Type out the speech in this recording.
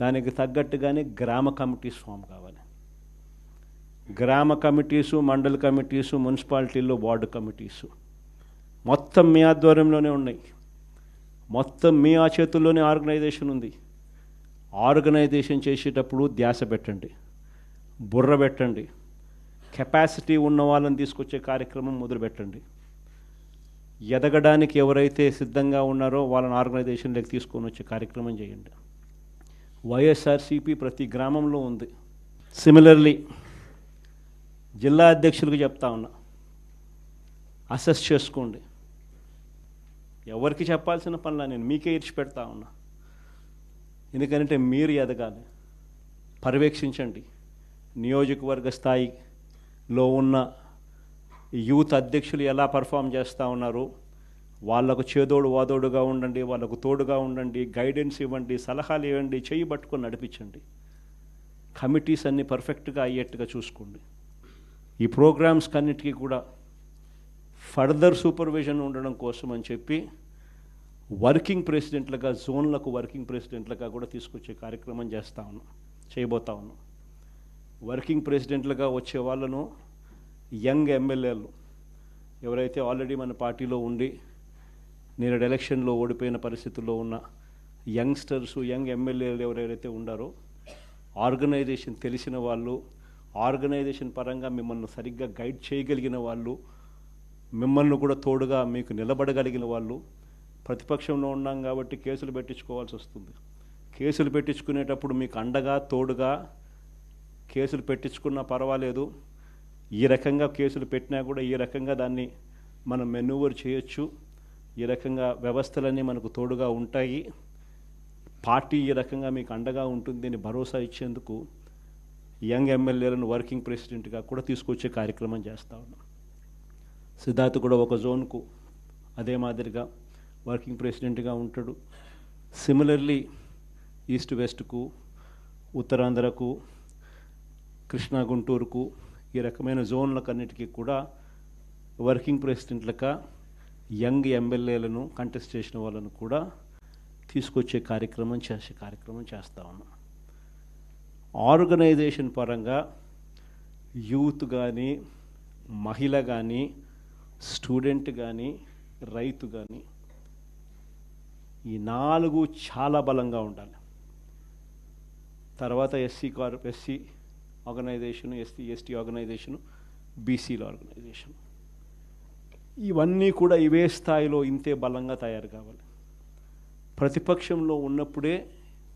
దానికి తగ్గట్టుగానే గ్రామ కమిటీస్ ఫామ్ కావాలి. గ్రామ కమిటీసు మండల కమిటీసు మున్సిపాలిటీల్లో వార్డు కమిటీసు మొత్తం మీ ఆధ్వర్యంలోనే ఉన్నాయి. మొత్తం మీ ఆ చేతుల్లోనే ఆర్గనైజేషన్ ఉంది. ఆర్గనైజేషన్ చేసేటప్పుడు ధ్యాస పెట్టండి బుర్ర పెట్టండి కెపాసిటీ ఉన్న వాళ్ళని తీసుకొచ్చే కార్యక్రమం మొదలు పెట్టండి. ఎదగడానికి ఎవరైతే సిద్ధంగా ఉన్నారో వాళ్ళని ఆర్గనైజేషన్లోకి తీసుకొని వచ్చే కార్యక్రమం చేయండి. వైఎస్ఆర్సీపీ ప్రతి గ్రామంలో ఉంది. సిమిలర్లీ జిల్లా అధ్యక్షులకు చెప్తా ఉన్నా. అసెస్ చేసుకోండి. ఎవరికి చెప్పాల్సిన పనులా నేను మీకే ఇచ్చి పెడతా ఉన్నా. ఎందుకంటే మీరు ఎదగాలి. పర్యవేక్షించండి. నియోజకవర్గ స్థాయిలో ఉన్న యూత్ అధ్యక్షులు ఎలా పర్ఫామ్ చేస్తూ ఉన్నారు? వాళ్ళకు చేదోడు వాదోడుగా ఉండండి వాళ్ళకు తోడుగా ఉండండి గైడెన్స్ ఇవ్వండి సలహాలు ఇవ్వండి చేయి పట్టుకొని నడిపించండి. కమిటీస్ అన్నీ పర్ఫెక్ట్గా అయ్యేట్టుగా చూసుకోండి. ఈ ప్రోగ్రామ్స్ కన్నిటికీ కూడా ఫర్దర్ సూపర్విజన్ ఉండడం కోసం అని చెప్పి వర్కింగ్ ప్రెసిడెంట్లుగా జోన్లకు వర్కింగ్ ప్రెసిడెంట్లుగా కూడా తీసుకొచ్చే కార్యక్రమం చేస్తా ఉన్నాం చేయబోతా ఉన్నాం. వర్కింగ్ ప్రెసిడెంట్లుగా వచ్చే వాళ్ళను యంగ్ ఎమ్మెల్యేలు ఎవరైతే ఆల్రెడీ మన పార్టీలో ఉండి నేను ఎలక్షన్లో ఓడిపోయిన పరిస్థితుల్లో ఉన్న యంగ్స్టర్స్ యంగ్ ఎమ్మెల్యేలు ఎవరైతే ఉండారో ఆర్గనైజేషన్ తెలిసిన వాళ్ళు ఆర్గనైజేషన్ పరంగా మిమ్మల్ని సరిగ్గా గైడ్ చేయగలిగిన వాళ్ళు మిమ్మల్ని కూడా తోడుగా మీకు నిలబడగలిగిన వాళ్ళు ప్రతిపక్షంలో ఉన్నాం కాబట్టి కేసులు పెట్టించుకోవాల్సి వస్తుంది. కేసులు పెట్టించుకునేటప్పుడు మీకు అండగా తోడుగా కేసులు పెట్టించుకున్నా పర్వాలేదు. ఈ రకంగా కేసులు పెట్టినా కూడా ఈ రకంగా దాన్ని మనం మెనూవర్ చేయొచ్చు. ఈ రకంగా వ్యవస్థలన్నీ మనకు తోడుగా ఉంటాయి. పార్టీ ఈ రకంగా మీకు అండగా ఉంటుంది అని భరోసా ఇచ్చేందుకు యంగ్ ఎమ్మెల్యేలను వర్కింగ్ ప్రెసిడెంట్గా కూడా తీసుకొచ్చే కార్యక్రమం చేస్తా ఉన్నాం. సిద్ధార్థ్ కూడా ఒక జోన్కు అదే మాదిరిగా వర్కింగ్ ప్రెసిడెంట్గా ఉంటాడు. సిమిలర్లీ ఈస్ట్ వెస్ట్కు ఉత్తరాంధ్రకు కృష్ణా గుంటూరుకు ఈ రకమైన జోన్లకన్నిటికీ కూడా వర్కింగ్ ప్రెసిడెంట్లక యంగ్ ఎమ్మెల్యేలను కంటెస్ట్ చేసిన వాళ్ళను కూడా తీసుకొచ్చే కార్యక్రమం చేసే కార్యక్రమం చేస్తూ ఉన్నాం. ఆర్గనైజేషన్ పరంగా యూత్ కానీ మహిళ కానీ స్టూడెంట్ కానీ రైతు కానీ ఈ నాలుగు చాలా బలంగా ఉండాలి. తర్వాత SC car SC organisation SC ST organisation బీసీల ఆర్గనైజేషన్ ఇవన్నీ కూడా ఇవే స్థాయిలో ఇంతే బలంగా తయారు కావాలి. ప్రతిపక్షంలో ఉన్నప్పుడే